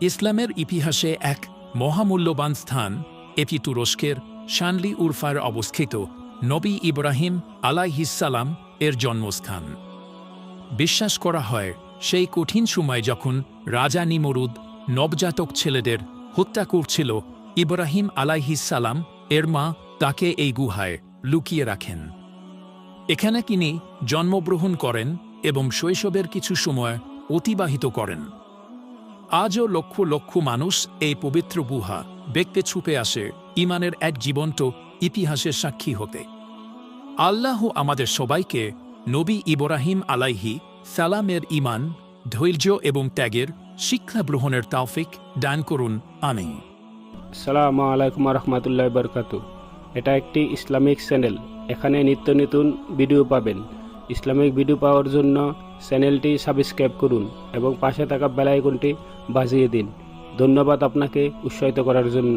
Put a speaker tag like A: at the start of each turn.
A: ইসলামের ইতিহাসে এক মহামূল্যবান স্থান এটি তুরস্কের শানলি উরফার অবস্থিত নবী ইব্রাহিম আলাইহিসালাম এর জন্মস্থান। বিশ্বাস করা হয়, সেই কঠিন সময় যখন রাজা নিমরুদ নবজাতক ছেলেদের হত্যা করছিল, ইব্রাহিম আলাইহিসালাম এর মা তাকে এই গুহায় লুকিয়ে রাখেন। এখানে তিনি জন্মগ্রহণ করেন এবং শৈশবের কিছু সময় অতিবাহিত করেন। আজও লক্ষ লক্ষ মানুষ এই পবিত্র গুহা দেখতে ছুপে আসে ইমানের এক জীবন্ত ইতিহাসের সাক্ষী হতে। আল্লাহ আমাদের সবাইকে নবী ইব্রাহিম আলাইহি সালামের ইমান ধৈর্য এবং ত্যাগের শিক্ষা গ্রহণের তাওফিক দান করুন। আমিন।
B: সালামু আলাইকুম রহমতুল্লাহ বরকাত এটা একটি ইসলামিক চ্যানেল। এখানে নিত্য নতুন ভিডিও পাবেন। ইসলামিক ভিডিও পাওয়ার জন্য চ্যানেলটি সাবস্ক্রাইব করুন এবং পাশে থাকা বেল আইকনটি বাজিয়ে দিন। ধন্যবাদ আপনাকে উৎসাহিত করার জন্য।